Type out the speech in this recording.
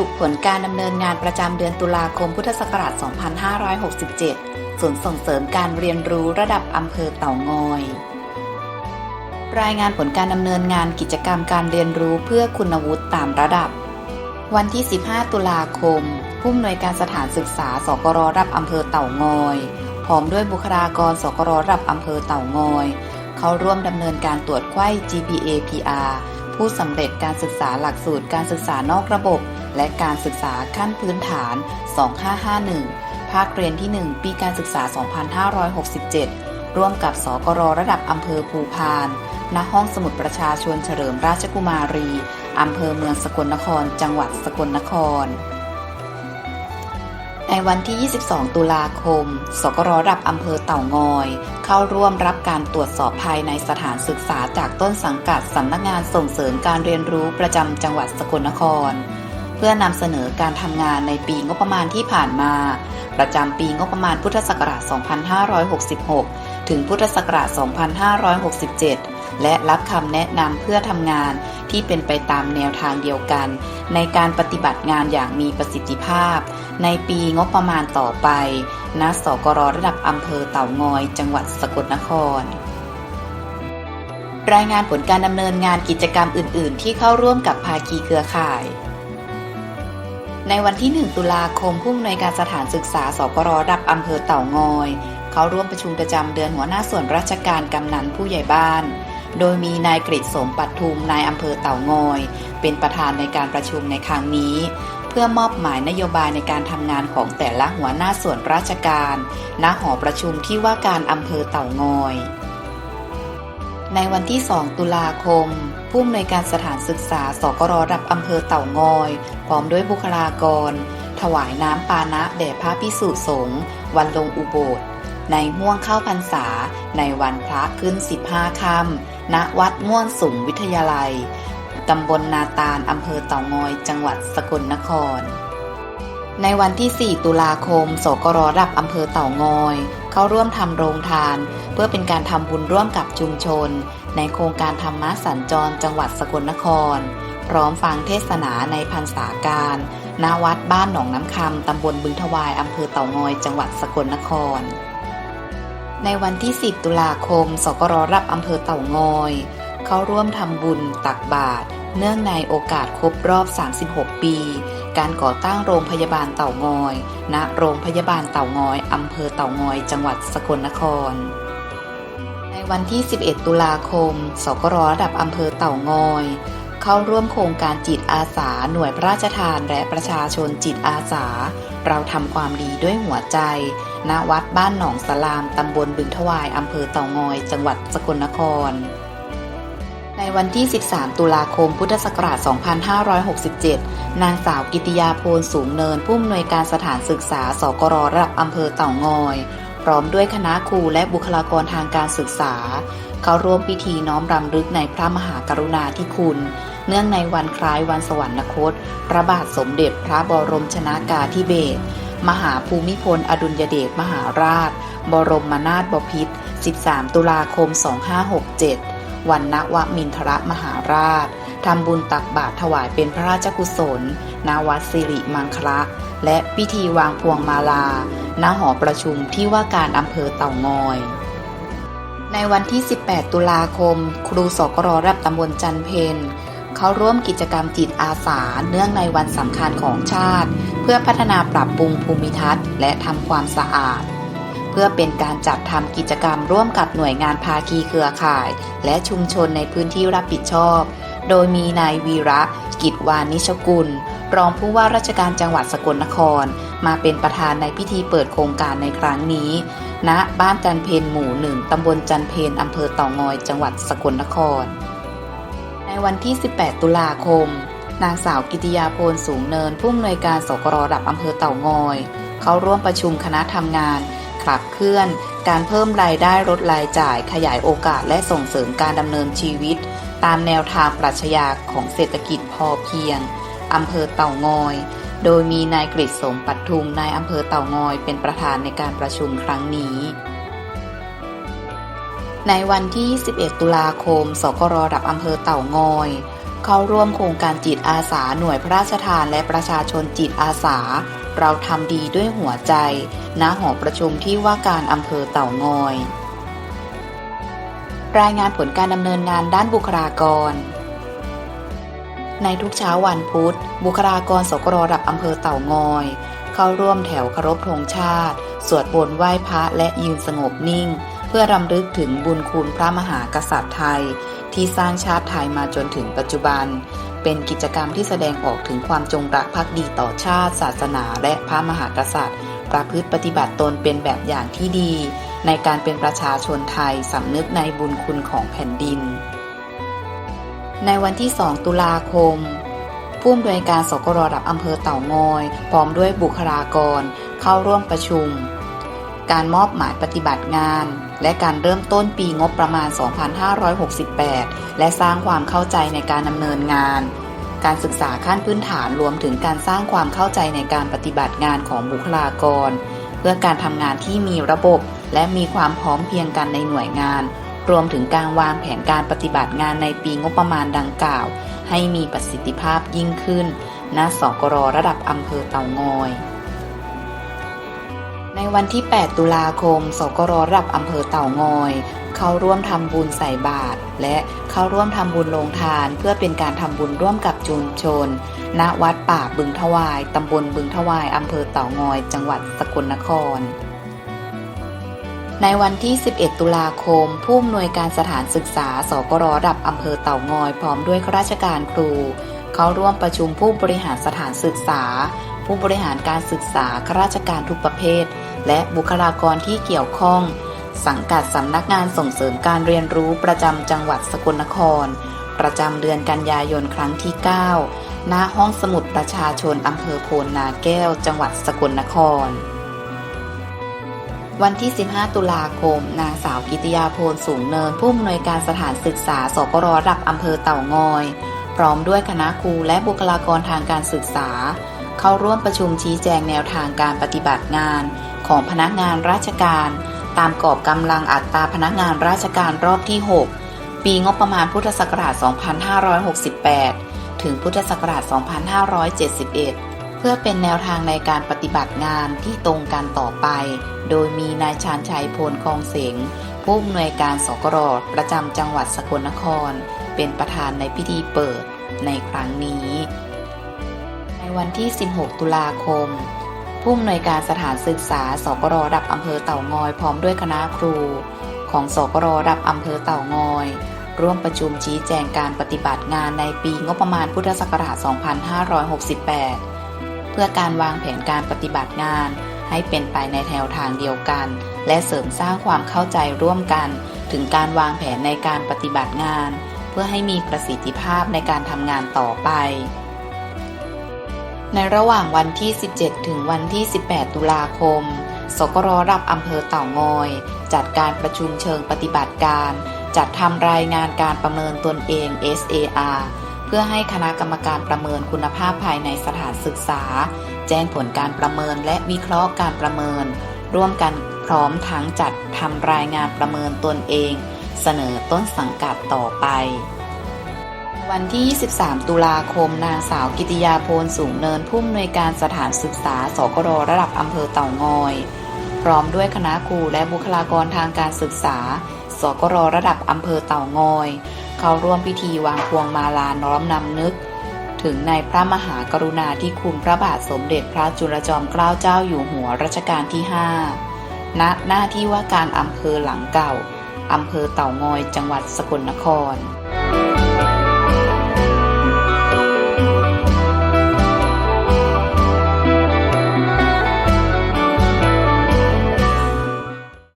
รุปผลการดำเนินงานประจำเดือนตุลาคมพุทธศักราช 2567 ศูนย์ส่งเสริมการเรียนรู้ระดับอำเภอเต่างอย รายงานผลการดำเนินงานกิจกรรมการเรียนรู้เพื่อคุณวุฒิตามระดับ วันที่ 15 ตุลาคม ผู้อำนวยการสถานศึกษา สกรรับอำเภอเต่างอยพร้อมด้วยบุคลากร สกรรับอำเภอเต่างอย เขาร่วมดำเนินการตรวจไข้ GPA PR ผู้สำเร็จการศึกษาหลักสูตรการศึกษานอกระบบ และการศึกษาขั้นพื้นฐาน 2551 ภาคเรียนที่ 1 ปีการศึกษา 2567 ร่วมกับสกรระดับอำเภอภูพาน ณ ห้องสมุดประชาชนเฉลิมราชกุมารี อำเภอเมืองสกลนคร จังหวัดสกลนคร ในวันที่ 22 ตุลาคม สกรระดับอำเภอเต่างอย เข้าร่วมรับการตรวจสอบภายในสถานศึกษาจากต้นสังกัดสำนักงานส่งเสริมการเรียนรู้ประจำจังหวัดสกลนคร พื่อนำเสนอการทำงานในปีงบประมาณที่ผ่านมา ประจำปีงบประมาณพุทธศักราช 2566 ถึงพุทธศักราช 2567 และรับคำแนะนำเพื่อทำงานที่เป็นไปตามแนวทางเดียวกัน ในการปฏิบัติงานอย่างมีประสิทธิภาพ ในปีงบประมาณต่อไป ณ สกรระดับอำเภอเต่างอย จังหวัดสกลนครรายงานผลการดำเนินงานกิจกรรมอื่น ๆ ที่เข้าร่วมกับภาคีเครือข่าย ในวันที่ 1 ตุลาคมผู้อำนวยการสถานศึกษาสกรระดับอำเภอเต่างอย เขาร่วมประชุมประจำเดือนหัวหน้าส่วนราชการกำนันผู้ใหญ่บ้าน โดยมีนายกฤษสมปัทุมนายอำเภอเต่างอย เป็นประธานในการประชุมในครั้งนี้ เพื่อมอบหมายนโยบายในการทำงานของแต่ละหัวหน้าส่วนราชการ ณหอประชุมที่ว่าการอำเภอเต่างอย ในวันที่ 2 ตุลาคม ผู้อำนวยการสถานศึกษา สกรระดับอำเภอเต่างอย พร้อมด้วยบุคลากร ถวายน้ำปานะแด่พระพิสุสงฆ์วันลงอุโบสถในห่วงเข้าพรรษา ในวันพระขึ้น 15 ค่ำณวัดม่วนสุงวิทยาลัย ตำบลนาตาลอำเภอเต่างอย จังหวัดสกลนคร ในวันที่ 4 ตุลาคม สกรระดับอำเภอเต่างอย เข้าร่วมทำโรงทาน เพื่อเป็นการทำบุญร่วมกับชุมชน ในโครงการธรรมะสัญจรจังหวัดสกลนคร พร้อมฟังเทศนาในพรรษาการณวัดบ้านหนองน้ำคำตำบลบึงทวายอำเภอเต่างอยจังหวัดสกลนคร ในวันที่ 10 ตุลาคม สกรรับอำเภอเต่างอย เข้าร่วมทำบุญตักบาตรเนื่องในโอกาสครบรอบ 36 ปี การก่อตั้งโรงพยาบาลเต่างอย ณ โรงพยาบาลเต่างอย อำเภอเต่างอย จังหวัดสกลนคร ในวันที่ 11 ตุลาคม สกรระดับอำเภอเต่างอย เข้าร่วมโครงการจิตอาสา หน่วยพระราชทานและประชาชนจิตอาสา เราทำความดีด้วยหัวใจ ณ วัดบ้านหนองสลาม ตำบลบึงทวาย อำเภอเต่างอย จังหวัดสกลนคร ในวันที่ 13 ตุลาคม พุทธศักราช 2567 นางสาวกิติยาโพลสูงเนิน ผู้อำนวยการสถานศึกษา สกรระดับอำเภอเต่างอย พร้อมด้วยคณะครูและบุคลากรทางการศึกษา เข้าร่วมพิธีน้อมรำลึกในพระมหากรุณาธิคุณ เนื่องในวันคล้ายวันสวรรคต พระบาทสมเด็จพระบรมชนากาธิเบศร มหาภูมิพล อดุลยเดชมหาราช บรมนาถบพิตร 13 ตุลาคม 2567 วันนวมินทรมหาราชทำบุญตักบาตรถวายเป็นพระราชกุศลณวัดสิริมังคละและพิธีวางพวงมาลาณหอประชุมที่ว่าการอำเภอเต่างอย ในวันที่ 18 ตุลาคม ครูสกรระดับตำบลจันเพนเขาร่วมกิจกรรมจิตอาสาเนื่องในวันสำคัญของชาติ เพื่อพัฒนาปรับปรุงภูมิทัศน์ และทำความสะอาด เพื่อเป็นการจัดทำกิจกรรมร่วมกับหน่วยงานภาคีเครือข่าย และชุมชนในพื้นที่รับผิดชอบ โดยมีนายวีระ กิจวานิชกุล รองผู้ว่าราชการจังหวัดสกลนคร มาเป็นประธานในพิธีเปิดโครงการในครั้งนี้ณบ้านจันเพนหมู่หนึ่งตำบลจันเพนอำเภอเต่างอย จังหวัดสกลนคร ในวันที่ 18 ตุลาคม นางสาวกิติยาโพลสูงเนินผู้อำนวยการสกรระดับอำเภอเต่างอย เขาร่วมประชุมคณะทำงาน ขับเคลื่อน การเพิ่มรายได้ลดรายจ่าย ขยายโอกาสและส่งเสริมการดำเนินชีวิต ตามแนวทางปรัชญาของเศรษฐกิจพอเพียงอำเภอเต่างอย โดยมีนายกฤษสมปัทุมนายอำเภอเต่างอยเป็นประธานในการประชุมครั้งนี้ในวันที่ 11 ตุลาคม สกรระดับอำเภอเต่างอย เข้าเข้าร่วมโครงการจิตอาสาหน่วยพระราชทานและประชาชนจิตอาสา เราทำดีด้วยหัวใจ ณ หอประชุมที่ว่าการอำเภอเต่างอย รายงานผลการดำเนินงานด้านบุคลากร ในทุกเช้าวันพุธ บุคลากรสกรระดับอำเภอเต่างอย เข้าร่วมแถวเคารพธงชาติ สวดบนไหว้พระและยืนสงบนิ่ง เพื่อรำลึกถึงบุญคุณพระมหากษัตริย์ไทย ที่สร้างชาติไทยมาจนถึงปัจจุบัน เป็นกิจกรรมที่แสดงออกถึงความจงรักภักดีต่อชาติ ศาสนา และพระมหากษัตริย์ ประพฤติปฏิบัติตนเป็นแบบอย่างที่ดี ในการเป็นประชาชนไทยสำนึกในบุญคุณของแผ่นดิน ในวันที่ 2 ตุลาคมผู้อำนวยการสกรระดับอำเภอเต่างอย พร้อมด้วยบุคลากร เข้าร่วมประชุม การมอบหมายปฏิบัติงาน และการเริ่มต้นปีงบประมาณ 2568 และสร้างความเข้าใจในการดำเนินงาน การศึกษาขั้นพื้นฐานรวมถึงการสร้างความเข้าใจในการปฏิบัติงานของบุคลากร เพื่อการทำงานที่มีระบบ และมีความพร้อมเพียงกันในหน่วยงาน รวมถึงการวางแผนการปฏิบัติงานในปีงบประมาณดังกล่าว ให้มีประสิทธิภาพยิ่งขึ้นณสกรระดับอำเภอเต่างอย ในวันที่ 8 ตุลาคม สกรรับอำเภอเต่างอย เข้าร่วมทำบุญใส่บาตรและเข้าร่วมทำบุญโรงทาน เพื่อเป็นการทำบุญร่วมกับชุมชน ณ วัดป่าบึงทวาย ตำบลบึงทวาย อำเภอเต่างอย จังหวัดสกลนคร ในวันที่ 11 ตุลาคม ผู้อำนวยการสถานศึกษา สกรระดับอำเภอเต่างอย พร้อมด้วยข้าราชการครู เข้าร่วมประชุมผู้บริหารสถานศึกษา ผู้บริหารการศึกษาข้าราชการทุกประเภท และบุคลากรที่เกี่ยวข้อง สังกัดสำนักงานส่งเสริมการเรียนรู้ประจำจังหวัดสกลนคร ประจำเดือนกันยายนครั้งที่ 9 ณห้องสมุดประชาชนอำเภอโพนนาแก้ว จังหวัดสกลนคร วันที่ 15 ตุลาคม นางสาวกิติยาโพลสูงเนิน ผู้อำนวยการสถานศึกษาสกรระดับอำเภอเต่างอย พร้อมด้วยคณะครูและบุคลากรทางการศึกษา เข้าร่วมประชุมชี้แจงแนวทางการปฏิบัติงานของพนักงานราชการ ตามกรอบกำลังอัตราพนักงานราชการรอบที่ 6 ปีงบประมาณพุทธศักราช 2568 ถึงพุทธศักราช 2571 เพื่อเป็นแนวทางในการปฏิบัติงานที่ตรงกันต่อไป โดยมีนายชาญชัยโพลคองเสงผู้อำนวยการสกรประจำจังหวัดสกลนคร เป็นประธานในพิธีเปิดในครั้งนี้ วันที่ 16 ตุลาคม ผู้อำนวยการสถานศึกษาสกรระดับอำเภอเต่างอยพร้อมด้วยคณะครู ของสกรระดับอำเภอเต่างอย ร่วมประชุมชี้แจงการปฏิบัติงานในปีงบประมาณพุทธศักราช 2568 เพื่อการวางแผนการปฏิบัติงานให้เป็นไปในแนวทางเดียวกัน และเสริมสร้างความเข้าใจร่วมกัน ถึงการวางแผนในการปฏิบัติงาน เพื่อให้มีประสิทธิภาพในการทำงานต่อไป ในระหว่างวันที่ 17 ถึงวันที่ 18 ตุลาคม สกรรับอำเภอเต่างอย จัดการประชุมเชิงปฏิบัติการ จัดทำรายงานการประเมินตนเอง SAR เพื่อให้คณะกรรมการประเมินคุณภาพภายในสถานศึกษา แจ้งผลการประเมินและวิเคราะห์การประเมิน ร่วมกันพร้อมทั้งจัดทำรายงานประเมินตนเอง เสนอต้นสังกัดต่อไป วันที่ 23 ตุลาคม นางสาวกิติยาโพลสูงเนินผู้อำนวยการสถานศึกษา สกรระดับอำเภอเต่างอย พร้อมด้วยคณะครูและบุคลากรทางการศึกษา สกรระดับอำเภอเต่างอย เข้าร่วมพิธีวางพวงมาลาน้อมนำนึก ถึงในพระมหากรุณาธิคุณพระบาทสมเด็จพระจุลจอมเกล้าเจ้าอยู่หัวรัชกาลที่ 5 ณ หน้าที่ว่าการอำเภอหลังเก่าอำเภอเต่างอย จังหวัดสกลนคร